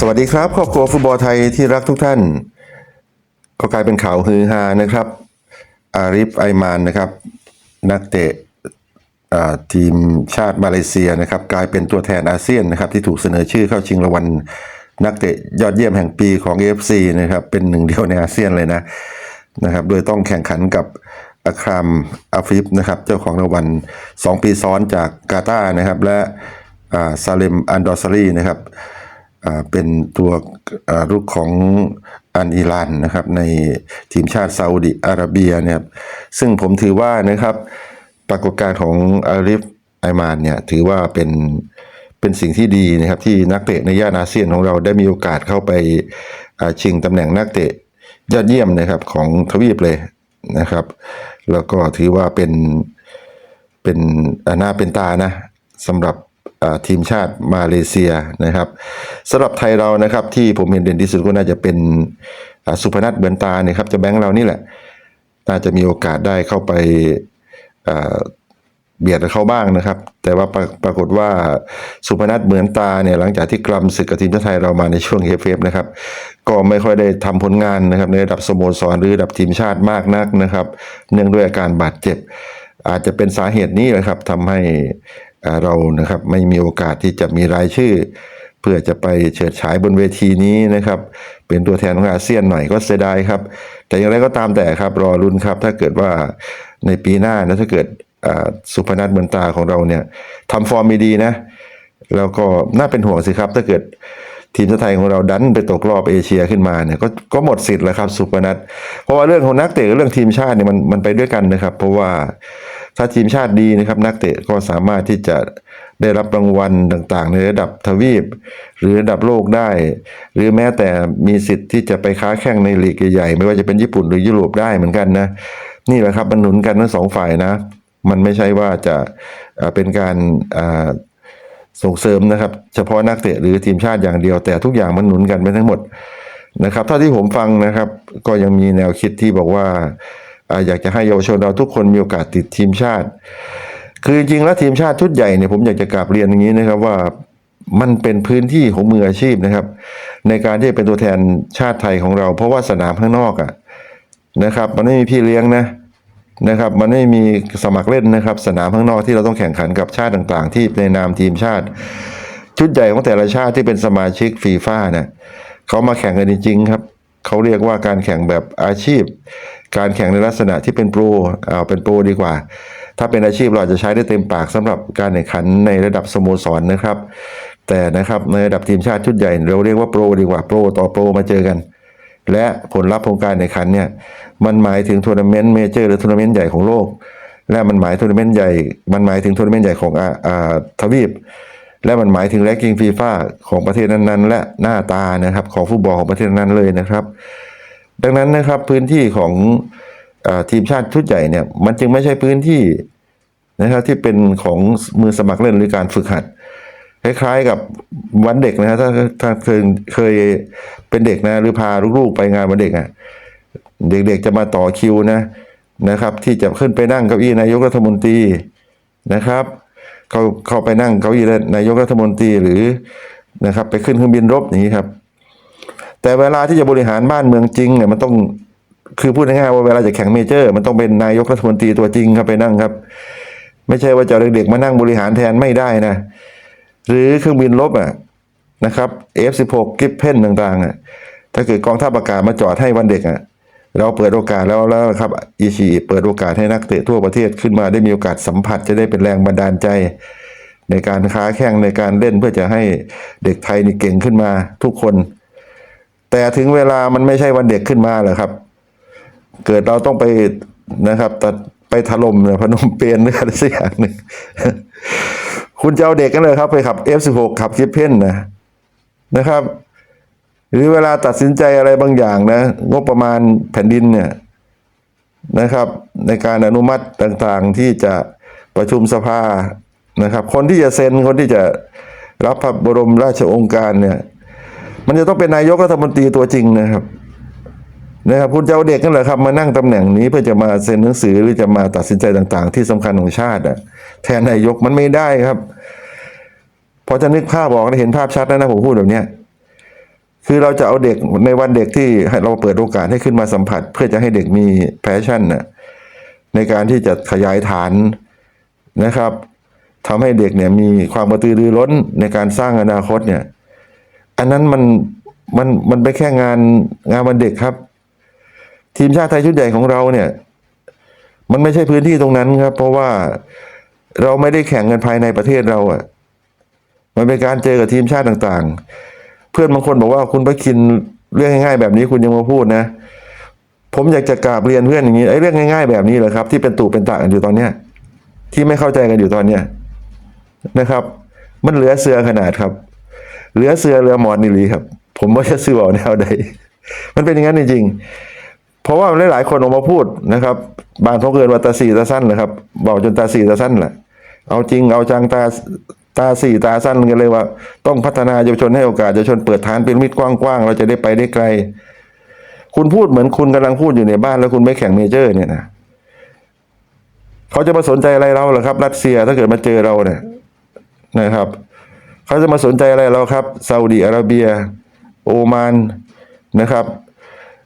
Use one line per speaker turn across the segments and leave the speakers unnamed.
สวัสดีครับครอบครัวฟุตบอลไทยที่รักทุกท่าน ก็กลายเป็นข่าวฮือฮานะครับ อาริฟไอมานนะครับ นักเตะทีมชาติมาเลเซียนะครับ กลายเป็นตัวแทนอาเซียนนะครับ ที่ถูกเสนอชื่อเข้าชิงรางวัลนักเตะยอดเยี่ยมแห่งปีของ AFC นะครับ เป็นหนึ่งเดียวในอาเซียนเลยนะนะครับ โดยต้องแข่งขันกับอัครามอาฟิฟนะครับ เจ้าของรางวัล2ปีซ้อนจากกาตาร์นะครับ และซาเลมอันดอซารีนะครับ เป็นตัวอ่าลูกของอันอิรานนะครับในทีมชาติซาอุดิอาระเบียเนี่ยครับซึ่งผมถือว่านะครับปรากฏการณ์ของอาริฟไอมานเนี่ยถือว่าเป็นเป็นสิ่งที่ดีนะครับที่นักเตะในย่านอาเซียนของเราได้มีโอกาสเข้าไปอ่าชิงตำแหน่งนักเตะยอดเยี่ยมนะครับของทวีปเลยนะครับ แล้วก็ถือว่าเป็นเป็นอ่าหน้าเป็นตานะสำหรับ ทีมชาติมาเลเซียนะครับสำหรับไทยเรานะครับ ที่ผมเห็นเด่นที่สุดก็น่าจะเป็นสุพนัทเบือนตาเนี่ยครับจะแบงค์เรานี่แหละ น่าจะมีโอกาสได้เข้าไปเบียดเขาบ้างนะครับ แต่ว่าปราปรากฏว่าสุพนัทเหมือนตาเนี่ยหลังจากที่กลัมศึกกับทีมชาติไทยเรามาในช่วงเอฟเอฟนะครับ ก็ไม่ค่อยได้ทำผลงานนะครับ ในระดับสโมสรหรือระดับทีมชาติมากนักนะครับ เนื่องด้วยอาการบาดเจ็บ อาจจะเป็นสาเหตุนี้นะครับทำให้ เรานะครับไม่มีโอกาสที่จะมีรายชื่อ เพื่อจะไปเฉิดฉายบนเวทีนี้นะครับ เป็นตัวแทนของอาเซียนหน่อยก็เสียดายครับ แต่อย่างไรก็ตามแต่ครับรอรุนครับ ถ้าเกิดว่าในปีหน้านะถ้าเกิดสุพนัทเหมือนตาของเราเนี่ยทำฟอร์มดีนะ แล้วก็น่าเป็นห่วงสิครับ ถ้าเกิดทีมชาติไทยของเราดันไปตกรอบเอเชียขึ้นมาเนี่ยก็ก็หมดสิทธิ์แล้วครับสุพนัทเพราะว่าเรื่องของนักเตะกับเรื่องทีมชาติเนี่ยมันมันไปด้วยกันนะครับ เพราะว่า ถ้าทีมชาติดีนะครับนักเตะก็สามารถที่จะได้รับรางวัลต่างๆ ในระดับทวีป หรือระดับโลกได้ หรือแม้แต่มีสิทธิ์ที่จะไปค้าแข่งในลีกใหญ่ๆไม่ว่าจะเป็นญี่ปุ่นหรือยุโรปได้เหมือนกันนะนี่แหละครับมันหนุนกันทั้งสองฝ่ายนะ มันไม่ใช่ว่าจะเป็นการส่งเสริมนะครับ เฉพาะนักเตะหรือทีมชาติอย่างเดียว แต่ทุกอย่างมันหนุนกันไปทั้งหมดนะครับเท่าที่ผมฟังนะครับ ก็ยังมีแนวคิดที่บอกว่า อยากจะให้เยาวชนเราทุกคนมีโอกาสติดทีมชาติ คือจริงแล้วทีมชาติชุดใหญ่เนี่ยผมอยากจะกราบเรียนอย่างนี้นะครับว่ามันเป็นพื้นที่ของมืออาชีพนะครับ ในการที่จะเป็นตัวแทนชาติไทยของเรา เพราะว่าสนามข้างนอกอะนะครับ มันไม่มีพี่เลี้ยงนะนะครับ มันไม่มีสมัครเล่นนะครับ สนามข้างนอกที่เราต้องแข่งขันกับชาติต่างๆ ที่ในนามทีมชาติ ชุดใหญ่ของแต่ละชาติที่เป็นสมาชิกฟีฟ่าเนี่ยเขามาแข่งกันจริงๆครับ เขาเรียกว่าการแข่งแบบอาชีพ การแข่งในลักษณะที่เป็นโปรเอาเป็นโปรดีกว่า ถ้าเป็นอาชีพเราจะใช้ได้เต็มปากสำหรับการแข่งขันในระดับสโมสรนะครับ แต่นะครับในระดับทีมชาติชุดใหญ่เราเรียกว่าโปรดีกว่าโปรต่อโปรมาเจอกัน และผลลัพธ์ของการแข่งขันเนี่ยมันหมายถึงทัวร์นาเมนต์เมเจอร์หรือทัวร์นาเมนต์ใหญ่ของโลกและมันหมายทัวร์นาเมนต์ใหญ่ มันหมายถึงทัวร์นาเมนต์ใหญ่ของอาอ่าทวีป และมันหมายถึงแรงกิ้งฟีฟ่าของประเทศนั้นๆ และหน้าตานะครับของฟุตบอลของประเทศนั้นเลยนะครับ ดังนั้นนะครับพื้นที่ของอทีมชาติชุดใหญ่เนี่ยมันจึงไม่ใช่พื้นที่นะครับที่เป็นของมือสมัครเล่นหรือการฝึกหัด คล้ายๆกับวันเด็กนะฮะถ้าถ้าเคยเคยเป็นเด็กนะหรือพาลูกๆไปงานวันเด็กอะเด็กๆจะมาต่อคิวนะนะครับ ที่จะขึ้นไปนั่งเก้าอี้นายกรัฐมนตรีนะครับ เขาเข้าไปนั่งเก้าอี้นายกรัฐมนตรีหรือนะครับ ไปขึ้นเครื่องบินรบอย่างนี้ครับ แต่เวลาที่จะบริหารบ้านเมืองจริงเนี่ยมันต้องคือพูดง่ายๆว่าเวลาจะแข่งเมเจอร์ มันต้องเป็นนายกรัฐมนตรีตัวจริงครับไปนั่งครับ ไม่ใช่ว่าจะเอาเด็กๆมานั่งบริหารแทนไม่ได้นะ หรือเครื่องบินรบอะนะครับ F16 กิฟเพนต่างๆอะถ้าเกิดกองทัพอากาศมาจอดให้วันเด็กอะ เราเปิดโอกาสแล้วแล้วครับอีชีเปิดโอกาสให้นักเตะทั่วประเทศขึ้นมาได้มีโอกาสสัมผัสจะได้เป็นแรงบันดาลใจ ในการค้าแข่งในการเล่นเพื่อจะให้เด็กไทยนี่เก่งขึ้นมาทุกคน แต่ถึงเวลามันไม่ใช่วันเด็กขึ้นมาเหรอครับ เกิดเราต้องไปนะครับตัดไปถล่มนะพนมเปญหรืออะไรสักอย่างหนึ่งคุณจะเอาเด็กกันเลยครับไปขับ F16 ขับคิปเพนนะนะครับ หรือเวลาตัดสินใจอะไรบางอย่างนะ งบประมาณแผ่นดินเนี่ยนะครับ ในการอนุมัติต่างๆที่จะประชุมสภานะครับ คนที่จะเซ็นคนที่จะรับพระบรมราชองค์การเนี่ย มันจะต้องเป็นนายกรัฐมนตรีตัวจริงนะครับนะครับคุณจะเอาเด็กนั่นแหละครับมานั่งตำแหน่งนี้เพื่อจะมาเซ็นหนังสือหรือจะมาตัดสินใจต่าง ๆ ที่สำคัญของชาติอะแทนนายกมันไม่ได้ครับพอจะนึกภาพออกนะเห็นภาพชัดแล้วนะผมพูดแบบเนี้ย คือเราจะเอาเด็กในวันเด็กที่ให้เราเปิดโอกาสให้ขึ้นมาสัมผัส เพื่อจะให้เด็กมีแพชชั่นน่ะในการที่จะขยายฐานนะครับทำให้เด็กเนี่ยมีความกระตือรือร้นในการสร้างอนาคตเนี่ย อันนั้นมันมันมันไปแค่งานงานวันเด็กครับ ทีมชาติไทยชุดใหญ่ของเราเนี่ย มันไม่ใช่พื้นที่ตรงนั้นครับ เพราะว่าเราไม่ได้แข่งกันภายในประเทศเราอะมันเป็นการเจอกับทีมชาติต่างๆ เพื่อนบางคนบอกว่าคุณพระคินเรื่องง่ายๆแบบนี้คุณยังมาพูดนะ ผมอยากจะกราบเรียนเพื่อนอย่างนี้ไอ้เรื่องง่าย ๆแบบนี้แหละครับ ที่เป็นตู่เป็นตะกันอยู่ตอนเนี้ยที่ไม่เข้าใจกันอยู่ตอนเนี้ยนะครับ มันเหลือเสือขนาดครับ เหลือเสือเหลือหมอนนี่หลีครับ ผมว่าจะซื้อเอาแนวใดมันเป็นอย่างนั้นจริงๆเพราะว่าหลายๆคนออกมาพูดนะครับ บางเขาเกินว่าตาสีตาสั้นเลยครับบอกจนตาสีตาสั้นแหละเอาจริงเอาจังตา ตาสี่ตาสั้นกันเลยว่า ต้องพัฒนาเยาวชนให้โอกาสเยาวชนเปิดฐานเป็นมิตรกว้างๆเราจะได้ไปได้ไกล คุณพูดเหมือนคุณกำลังพูดอยู่ในบ้านแล้วคุณไม่แข่งเมเจอร์ เนี่ยนะเขาจะมาสนใจอะไรเราเหรอครับ รัสเซียถ้าเกิดมาเจอเราเนี่ยนะครับเขาจะมาสนใจอะไรเราครับซาอุดีอาระเบีย โอมานนะครับ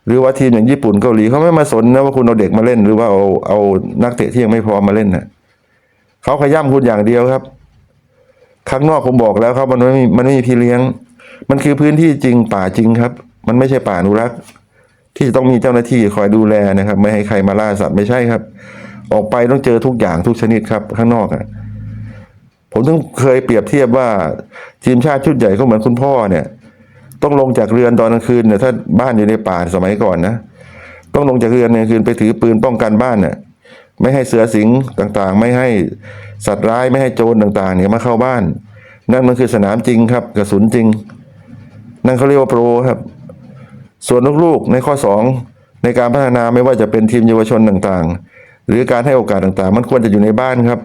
หรือว่าทีมอย่างญี่ปุ่นเกาหลีเขาไม่มาสนนะว่าคุณเอาเด็กมาเล่น หรือว่าเอาเอานักเตะที่ยังไม่พร้อมมาเล่นนะเขาขย้ำคุณอย่างเดียวครับ ข้างนอกผมบอกแล้วครับ มันไม่มีมันไม่มีพี่เลี้ยง มันคือพื้นที่จริงป่าจริงครับ มันไม่ใช่ป่าอนุรักษ์ ที่จะต้องมีเจ้าหน้าที่คอยดูแลนะครับ ไม่ให้ใครมาล่าสัตว์ไม่ใช่ครับ ออกไปต้องเจอทุกอย่างทุกชนิดครับ ข้างนอกอะผมถึงเคยเปรียบเทียบว่าทีมชาติชุดใหญ่ก็เหมือนคุณพ่อเนี่ย ต้องลงจากเรือนตอนกลางคืนเนี่ยถ้าบ้านอยู่ในป่าสมัยก่อนนะต้องลงจากเรือนในกลางคืนไปถือปืนป้องกันบ้านเนี่ยไม่ให้เสือสิงต่างๆ ไม่ให้ สัตว์ร้ายไม่ให้โจรต่างๆ เนี่ยมาเข้าบ้าน นั่นมันคือสนามจริงครับกระสุนจริง นั่นเขาเรียกว่าโปรครับ ส่วนลูกๆในข้อ 2 ในการพัฒนาไม่ว่าจะเป็นทีมเยาวชนต่างๆ หรือการให้โอกาสต่างๆ มันควรจะอยู่ในบ้านครับ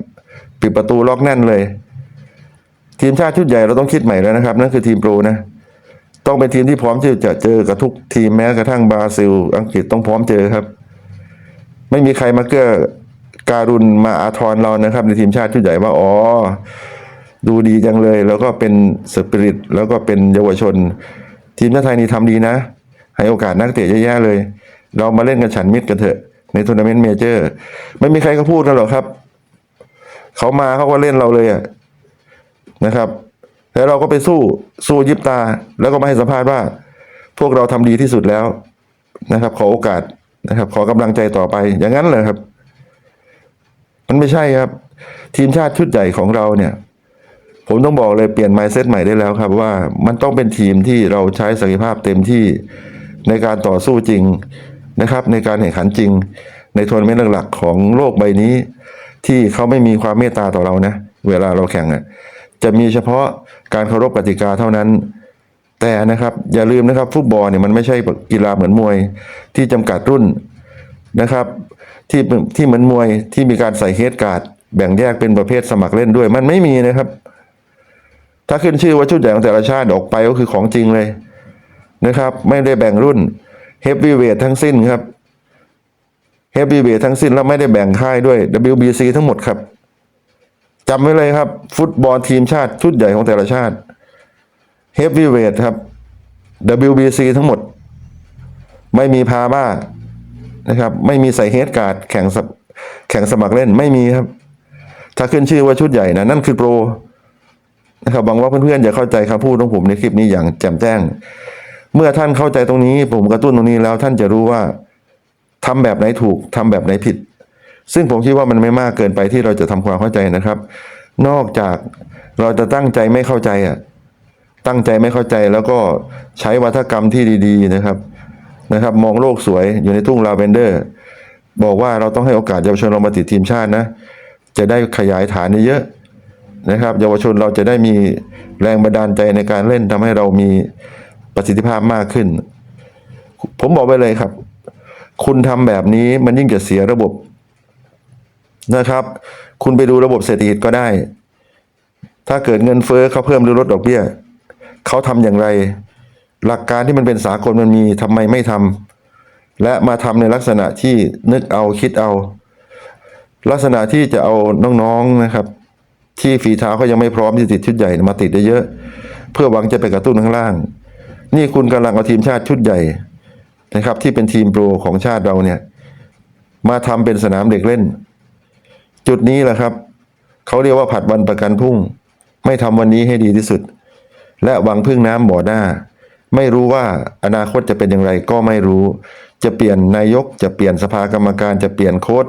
ปิดประตูล็อกแน่นเลย ทีมชาติชุดใหญ่เราต้องคิดใหม่แล้วนะครับ นั่นคือทีมโปรนะต้องเป็นทีมที่พร้อมที่จะเจอกับทุกทีมแม้กระทั่งบราซิล อังกฤษต้องพร้อมเจอครับ ไม่มีใครมาเกื้อ การุณมาอาทรเรานะครับ ในทีมชาติชุดใหญ่ว่าอ๋อดูดีจังเลย แล้วก็เป็นสปิริตแล้วก็เป็นเยาวชน ทีมชาติไทยนี่ทำดีนะ ให้โอกาสนักเตะเยอะแยะเลย เรามาเล่นกันฉันมิตรกันเถอะในทัวร์นาเมนต์เมเจอร์ ไม่มีใครก็พูดกันหรอกครับ เขามาเขาก็เล่นเราเลยอะนะครับ แล้วเราก็ไปสู้สู้ยิบตา แล้วก็มาให้สัมภาษณ์ว่า พวกเราทำดีที่สุดแล้วนะครับ ขอโอกาสนะครับ ขอกำลังใจต่อไปอย่างนั้นเลยครับ มันไม่ใช่ครับ ทีมชาติชุดใหญ่ของเราเนี่ย ผมต้องบอกเลยเปลี่ยน mindset ใหม่ได้แล้วครับ ว่ามันต้องเป็นทีมที่เราใช้ศักยภาพเต็มที่ในการต่อสู้จริงนะครับ ในการแข่งขันจริง ในทัวร์นาเมนต์หลักๆของโลกใบนี้ ที่เขาไม่มีความเมตตาต่อเรานะ เวลาเราแข่งอะจะมีเฉพาะการเคารพกติกาเท่านั้น แต่นะครับอย่าลืมนะครับฟุตบอลเนี่ยมันไม่ใช่กีฬาเหมือนมวยที่จำกัดรุ่นนะครับ ที่ที่เหมือนมวยที่มีการใส่เฮดการ์ดแบ่งแยกเป็นประเภทสมัครเล่นด้วย มันไม่มีนะครับ ถ้าขึ้นชื่อว่าชุดใหญ่ของแต่ละชาติออกไปก็คือของจริงเลยนะครับ ไม่ได้แบ่งรุ่นเฮฟวีเวททั้งสิ้นครับเฮฟวีเวททั้งสิ้นแล้วไม่ได้แบ่งค่ายด้วย WBC ทั้งหมดครับจำไว้เลยครับ ฟุตบอลทีมชาติชุดใหญ่ของแต่ละชาติเฮฟวีเวทครับ WBC ทั้งหมด ไม่มีพาบ้า นะครับ ไม่มีใส่เฮดการ์ดแข่งแข่งสมัครเล่นไม่มีครับ ถ้าขึ้นชื่อว่าชุดใหญ่นะนั่นคือโปรนะครับหวังว่าเพื่อนๆจะเข้าใจคำพูดของผมในคลิปนี้อย่างแจ่มแจ้ง เมื่อท่านเข้าใจตรงนี้ ผมกระตุ้นตรงนี้แล้ว ท่านจะรู้ว่าทำแบบไหนถูกทำแบบไหนผิด ซึ่งผมคิดว่ามันไม่มากเกินไปที่เราจะทำความเข้าใจนะครับ นอกจากเราจะตั้งใจไม่เข้าใจอะตั้งใจไม่เข้าใจแล้วก็ใช้วัฒกรรมที่ดี ๆ นะครับ นะครับ มองโลกสวยอยู่ในทุ่งลาเวนเดอร์ บอกว่าเราต้องให้โอกาสเยาวชนเรามาติดทีมชาตินะ จะได้ขยายฐานเยอะนะครับ เยาวชนเราจะได้มีแรงบันดาลใจในการเล่นทำให้เรามีประสิทธิภาพมากขึ้น ผมบอกไปเลยครับ คุณทำแบบนี้มันยิ่งจะเสียระบบนะครับ คุณไปดูระบบเศรษฐกิจก็ได้ ถ้าเกิดเงินเฟ้อเขาเพิ่มหรือลดดอกเบี้ยเขาทำอย่างไร หลักการที่มันเป็นสากลมันมีทำไมไม่ทำและมาทำในลักษณะที่นึกเอาคิดเอา ลักษณะที่จะเอาน้องๆนะครับ ที่ฝีเท้าเขายังไม่พร้อมที่ติดชุดใหญ่มาติดได้เยอะ เพื่อหวังจะไปกระตุ้นข้างล่าง นี่คุณกำลังเอาทีมชาติชุดใหญ่นะครับ ที่เป็นทีมโปรของชาติเราเนี่ยมาทำเป็นสนามเด็กเล่น จุดนี้แหละครับเขาเรียกว่าผัดวันประกันพรุ่ง ไม่ทำวันนี้ให้ดีที่สุด และหวังพึ่งน้ำบ่อหน้า ไม่รู้ว่าอนาคตจะเป็นอย่างไรก็ไม่รู้ จะเปลี่ยนนายก จะเปลี่ยนสภากรรมการ จะเปลี่ยนโค้ด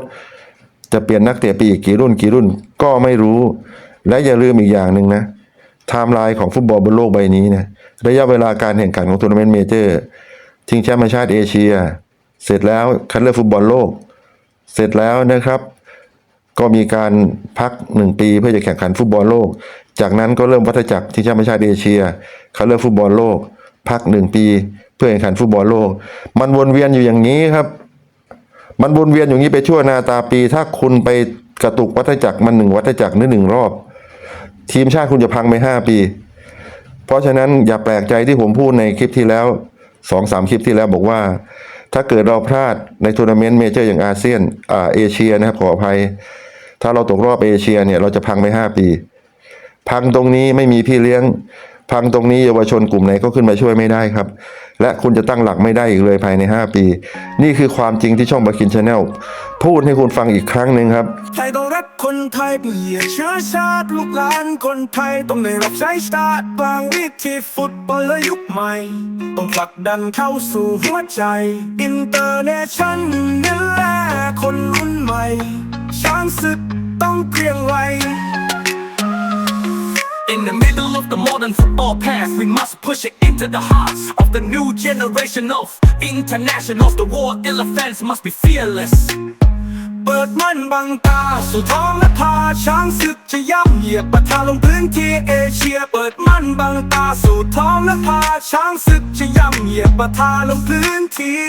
จะเปลี่ยนนักเตะปีอีกกี่รุ่นกี่รุ่นก็ไม่รู้ และอย่าลืมอีกอย่างหนึ่งนะไทม์ไลน์ของฟุตบอลบนโลกใบนี้นะระยะเวลาการแข่งขันของทัวร์นาเมนต์เมเจอร์ชิงแชมป์ชาติเอเชีย เสร็จแล้วคัดเลือกฟุตบอลโลก เสร็จแล้วนะครับ ก็มีการพักหนึ่งปีเพื่อจะแข่งขันฟุตบอลโลก จากนั้นก็เริ่มวัฏจักรที่แชมป์ชาติเอเชียเขาเลือกฟุตบอลโลก พักหนึ่งปีเพื่อแข่งขันฟุตบอลโลก มันวนเวียนอยู่อย่างนี้ครับ มันวนเวียนอย่างนี้ไปชั่วนาตาปี ถ้าคุณไปกระตุกวัฏจักรมันหนึ่งวัฏจักรหรือหนึ่งรอบ ทีมชาติคุณจะพังไปห้าปี เพราะฉะนั้นอย่าแปลกใจที่ผมพูดในคลิปที่แล้วสองสามคลิปที่แล้วบอกว่า ถ้าเกิดเราพลาดในทัวร์นาเมนต์เมเจอร์อย่างอาเซียนอ่าเอเชียนะครับขออภัย ถ้าเราตกรอบเอเชียเนี่ยเราจะพังไปห้าปี พังตรงนี้ไม่มีพี่เลี้ยง พังตรงนี้เยาวชนกลุ่มไหนก็ขึ้นมาช่วยไม่ได้ครับ และคุณจะตั้งหลักไม่ได้อีกเลยภายใน 5 ปี นี่คือความจริงที่ช่องบาคินชาแนลพูดให้คุณฟังอีกครั้งหนึ่งครับ
ไทยต้องรักคนไทยเปลี่ยนเชื้อชาติลูกหลานคนไทยต้องได้รับใช้ชาติบางวิธีฟุตบอลและยุคใหม่ ต้องผลักดันเข้าสู่หัวใจอินเตอร์เนชั่นนี่แหละคนรุ่นใหม่ช้างศึกต้องเกรียงไกร
In the middle of the modern football past, we must push it into the hearts of the new generation of internationals. The war elephants must be fearless.
เปิดมันบังตาสู่ท้องและพาช้างศึกจะย่ำเหยียบประทาลงพื้นที่เอเชีย เปิดมันบังตาสู่ท้องและพาช้างศึกจะย่ำเหยียบประทาลงพื้นที่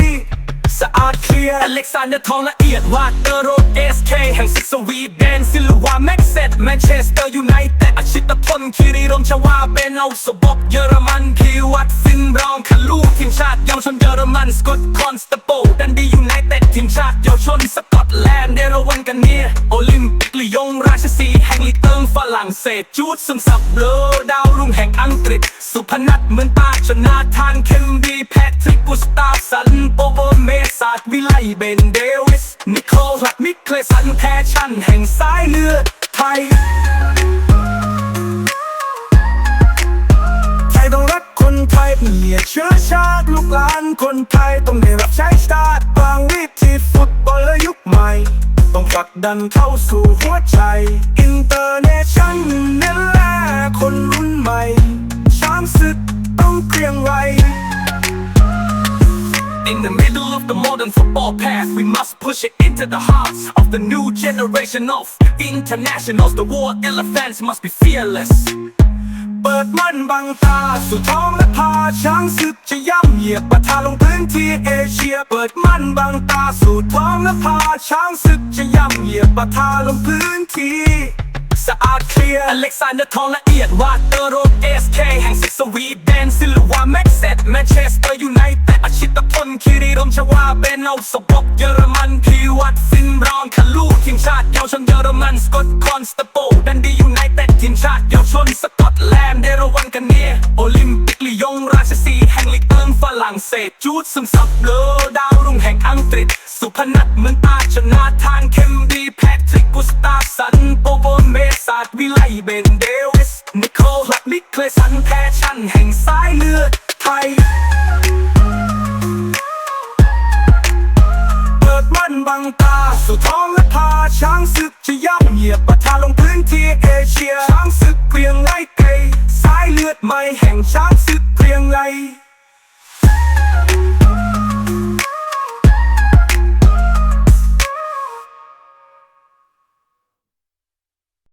สะอาดเคลียร์
อเล็กซานเดอร์ทองละเอียดวาดเตอร์โรดเอสเคแห่งศึกสวีเดนซิลวาแม็กเซตแมนเชสเตอร์ยูไนเต็ดอาชิตพลคิริรมชวาเป็นเอาสบอกเยอรมันพีวัตฟินบรองคาลูทีมชาติเยาวชนเยอรมันสกอตคอนสเตโปดันดียูไนเต็ดทีมชาติเยาวชนสกอตแลนด์เดรวันกันเนียโอลิมปิกลียงร ชสีแห่งลีเติงฝรั่งเศสจูดซึมซับเลอดาวรุ่งแห่งอังกฤษ สุพนัทเหมือนตาชนาทานเคมดีแพทริกกุสตาฟสันโปโบเมสาดวิไลเบนเดวิสนิโคลัดมิเคลสันแพชชั่นแห่งสายเลือดไทย
ไทยต้องรักคนไทยเปลี่ยเชื้อชาติลูกหลานคนไทยต้องได้รับใช้ชาติ ต้องผลักดันเข้าสู่หัวใจ อินเตอร์เนชั่นนี่แหละคนรุ่นใหม่ ช้างศึกต้องเกรียงไกร
In the middle of the modern football past, we must push it into the hearts of the new generation of internationals. The war elephants must be fearless.
เปิดมันบังตาสู่ท้องและพาช้างศึกจะย่ำเหยียบประทาลงพื้นที่เอเชีย เปิดมันบังตาสู่ท้องและพาช้างศึกจะย่ำเหยียบประทาลงพื้นที่
สะอาดเคลียร์อเล็กซานเดอร์ทองละเอียดวาเตอร์โรดเอสเคแห่งศึกสวีเดนซิลวาแม็กเซตแมนเชสเตอร์ยูไนเต็ดอาชิตพลคิริรมชวาเบนเอาสบกเยอรมันพีวัตฟินรองคาลูทีมชาติเยาวชนเยอรมันสกอตคอนสเตโปดันดียูไน ชาติเยาวชนสกอตแลนด์เดรวันกันเนียโอลิมปิกลียงราชสีแห่งลีกเอิงฝรั่งเศสจูดซึมซับเลอดาวรุ่งแห่งอังกฤษ สุพนัทเหมือนตาชนาทานเคมดีแพทริกกุสตาสันโปโบเมสาดวิไลเบนเดวิสนิโคลัดมิเคลสันแพชชั่นแห่งสายเลือดไทย
นบังตา สู่ท้องและพาช้างศึกจะย่ำเหยียบประทาลงพื้นที่เอเชีย ช้างศึกเกรียงไกรเกยสายเลือดใหม่แห่งช้างศึกเกรียงไกร